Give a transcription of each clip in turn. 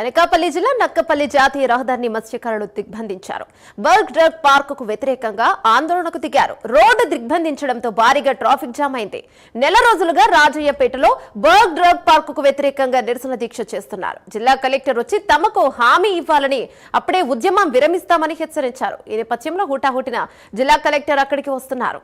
అనకాపల్లి జిల్లా నక్కపల్లి జాతీయ రహదారిని మత్స్యకారులు దిగ్బంధించారు. బర్గ్ డ్రగ్ పార్కుకు వ్యతిరేకంగా ఆందోళనకు దిగారు. రోడ్డు దిగ్బంధించడంతో భారీగా ట్రాఫిక్ జామ్ అయింది. నెల రోజులుగా రాజయ్యపేటలో బర్గ్ డ్రగ్ పార్కుకు వ్యతిరేకంగా నిరసన దీక్ష చేస్తున్నారు. జిల్లా కలెక్టర్ వచ్చి తమకు హామీ ఇవ్వాలని అప్పుడే ఉద్యమం విరమిస్తామని హెచ్చరించారు. ఈ నేపథ్యంలో హుటాహుటిన జిల్లా కలెక్టర్ అక్కడికి వస్తున్నారు.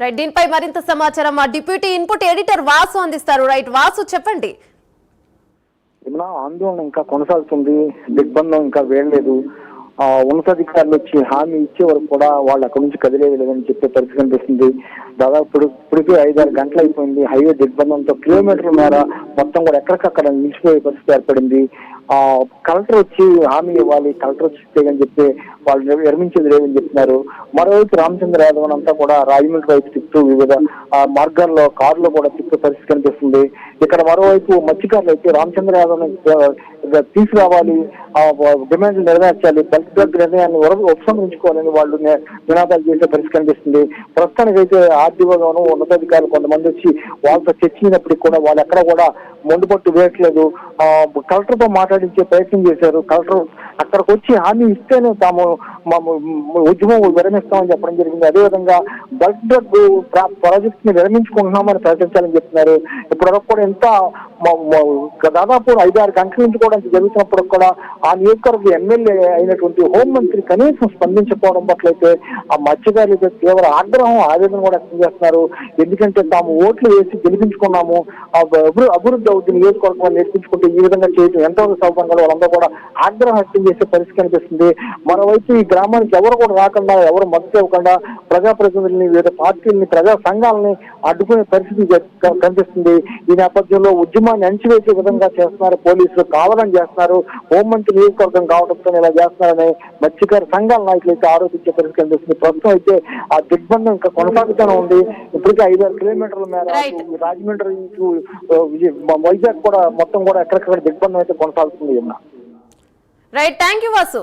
రైట్ దీనిపై మరింత సమాచారం. మా డిప్యూటీ ఇన్పుట్ ఎడిటర్ వాసు అందిస్తారు. రైట్ వాసు చెప్పండి. ఆందోళన ఇంకా కొనసాగుతుంది. దిగ్బంధం ఇంకా వేయలేదు. ఆ ఉన్నతాధికారులు వచ్చి హామీ ఇచ్చే వరకు కూడా వాళ్ళు అక్కడి నుంచి కదిలేదు లేదని చెప్పే పరిస్థితి కనిపిస్తుంది. దాదాపు ఇప్పుడు ఇప్పటికే ఐదారు గంటలు అయిపోయింది. హైవే దిగ్బంధంతో కిలోమీటర్ల మేర మొత్తం కూడా ఎక్కడికక్కడ నిలిచిపోయే పరిస్థితి ఏర్పడింది. కలెక్టర్ వచ్చి హామీ ఇవ్వాలి కలెక్టర్ వచ్చి ఇస్తేగని చెప్పి వాళ్ళు నిర్మించేది లేదని చెప్తున్నారు మరోవైపు రామచంద్ర యాదవ్ అంతా కూడా రాజమండ్రి వైపు తిప్పుతూ వివిధ మార్గాల్లో కారులో కూడా తిప్పే పరిస్థితి కనిపిస్తుంది. ఇక్కడ మరోవైపు మత్స్యకారులు అయితే రామచంద్ర యాదవ్ తీసుకురావాలి డిమాండ్ డిమాండ్లు నెరవేర్చాలి బల్క్ డ్రగ్ నిర్ణయాన్ని ఉపసంహరించుకోవాలని వాళ్ళు నినాదాలు చేసే పరిస్థితి కనిపిస్తుంది. ప్రస్తుతానికి అయితే ఆర్డీఓగాను ఉన్నతాధికారులు కొంతమంది వచ్చి వాళ్ళతో చర్చించినప్పటికీ కూడా వాళ్ళు ఎక్కడ కూడా మొండుపట్టు వేయట్లేదు. కలెక్టర్తో మాట్లాడి తో ప్రయత్నం చేశారు. కలెక్టర్ అక్కడికి వచ్చి హామీ ఇస్తేనే తాము ఉద్యమం విరమిస్తామని చెప్పడం జరిగింది. అదేవిధంగా బల్క్ డ్రగ్ ప్రాజెక్ట్ని విరమించుకుంటున్నామని ప్రకటించాలని చెప్తున్నారు ఇప్పటివరకు కూడా ఎంత దాదాపు ఐదారు గంటల నుంచి కూడా జరుగుతున్నప్పుడు కూడా ఆ నియోజకవర్గ ఎమ్మెల్యే అయినటువంటి హోంమంత్రి కనీసం స్పందించకపోవడం పట్ల అయితే ఆ మత్స్యకారులు తీవ్ర ఆగ్రహం ఆవేదన కూడా వ్యక్తం చేస్తున్నారు. ఎందుకంటే తాము ఓట్లు వేసి గెలిపించుకున్నాము. అభివృద్ధి అవుతుంది నియోజకవర్గం నేర్పించుకుంటే ఈ విధంగా చేయడం ఎంతవరకు సౌకర్యం కదా వాళ్ళందరూ కూడా ఆగ్రహం వ్యక్తం చేసే పరిస్థితి కనిపిస్తుంది. మరోవైపు ఈ గ్రామానికి ఎవరు కూడా రాకుండా ఎవరు మద్దతు ఇవ్వకుండా ప్రజాప్రతినిధుల్ని వివిధ పార్టీలని ప్రజా సంఘాలని అడ్డుకునే పరిస్థితి కనిపిస్తుంది. ఈ నేపథ్యంలో ఉద్యమాన్ని అణచివేసే విధంగా చేస్తున్నారు. పోలీసులు కావాలని చేస్తున్నారు. హోంమంత్రి నియోజకవర్గం కావడంతో ఇలా చేస్తున్నారని మత్స్యకార సంఘాల నాయకులు అయితే ఆరోపించే పరిస్థితి కనిపిస్తుంది. ప్రస్తుతం అయితే ఆ దిగ్బంధం ఇంకా కొనసాగుతూనే ఉంది. ఇప్పటికే ఐదారు కిలోమీటర్ల మేర రాజమండ్రి వైజాగ్ కూడా మొత్తం కూడా ఎక్కడెక్కడ దిగ్బంధం అయితే కొనసాగుతుంది అన్న రైట్ థ్యాంక్ యూ వాసు